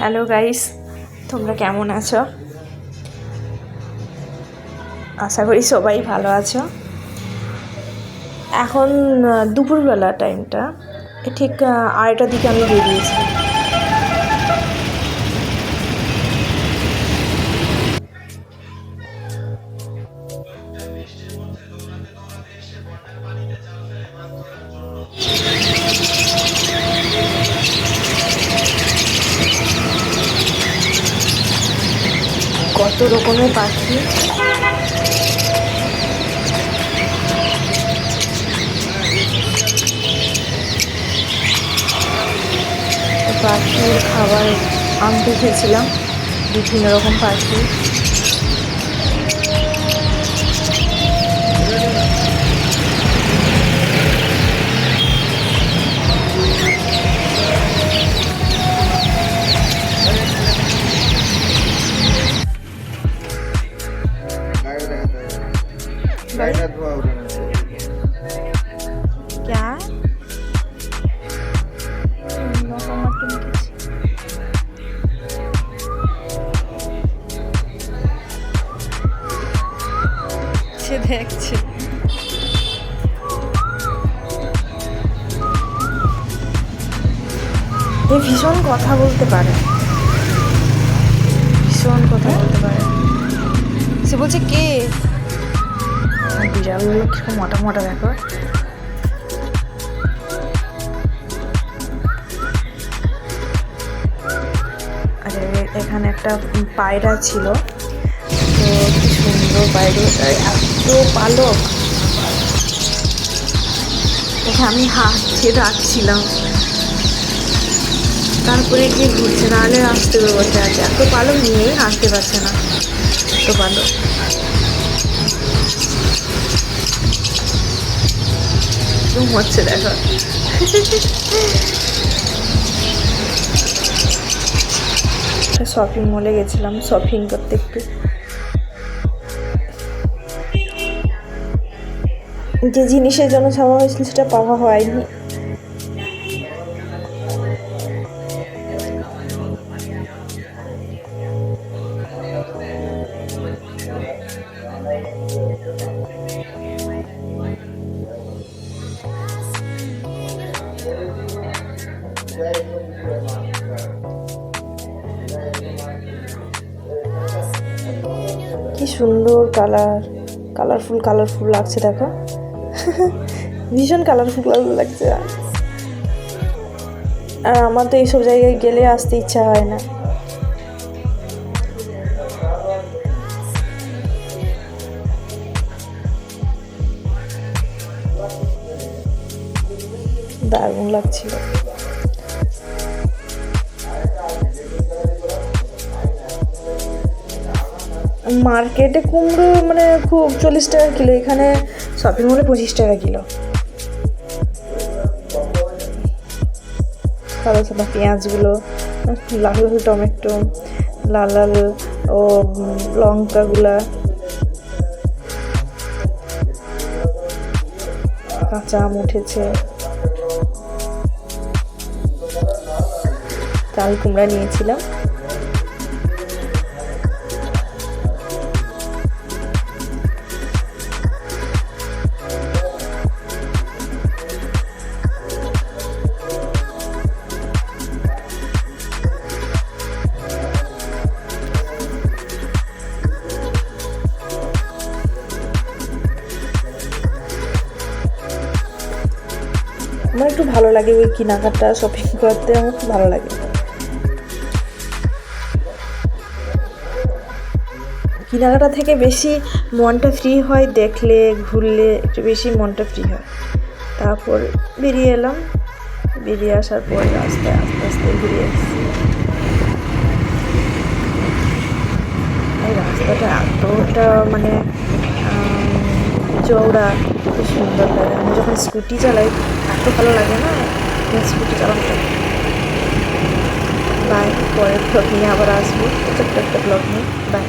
Hello guys, তোমরা কেমন আছো? আশা করি সবাই ভালো আছো। এখন দুপুরবেলা টাইমটা ঠিক আড়াইটার দিকে আমি বেরিয়েছি। কত রকমের পাখি। পাখির খাবার আনতে খেয়েছিলাম বিভিন্ন রকম পাখি। क्या? দেখছে এ ভীষণ কথা বলতে পারে ভীষণ কথা বলতে পারে সে বলছে কে বিড়ালগুলো কীরকম মোটা মোটা দেখো আর, এখানে একটা পায়রা ছিল। তো কি সুন্দর পায়রা। এত পালক। ওকে আমি হাতে রাখছিলাম তারপরে গিয়ে ঘুরছে নাহলে আসতে বসে আছে এত পালক নিয়েই আসতে পারছে না। এত পালক। ঘুম হচ্ছে দেখো শপিং মলে গেছিলাম শপিং করতে একটু। যে জিনিসের জন্য ছাওয়া হয়েছিল সেটা পাওয়া হয়নি। কি সুন্দর কালার। কালারফুল কালারফুল লাগছে, দেখো। ভীষণ কালারফুল লাগছে। আর আমার তো এইসব জায়গায় গেলে আসতে ইচ্ছা হয় না। দারুণ লাগছিল। মার্কেটে কুমড়ো মানে খুব চল্লিশ টাকা কিলো, এখানে শপিং মলে পঁচিশ টাকা কিলো। সাদা সাদা পেঁয়াজগুলো, লাল লাল টমেটো, লাল লাল ও লঙ্কাগুলা, কাঁচা আম উঠেছে। চাল কুমড়া নিয়েছিলাম। আমার একটু ভালো লাগে ওই কেনাকাটা শপিং করতে, আমার খুব ভালো লাগে। কেনাকাটা থেকে বেশি মনটা ফ্রি হয়, দেখলে, ঘুরলে একটু বেশি মনটা ফ্রি হয়। তারপর বেরিয়ে এলাম। বেরিয়ে আসার পর রাস্তায় আস্তে আস্তে ঘুরে এসেছি রাস্তাটা এতটা মানে চওড়া, খুব সুন্দর লাগে। আমি যখন স্কুটি চালাই এত ভালো লাগে না স্কুটি চালানোটা বাই পরের ব্লগ নিয়ে আবার আসবো ছোট্ট একটা ব্লগ নিয়ে বাই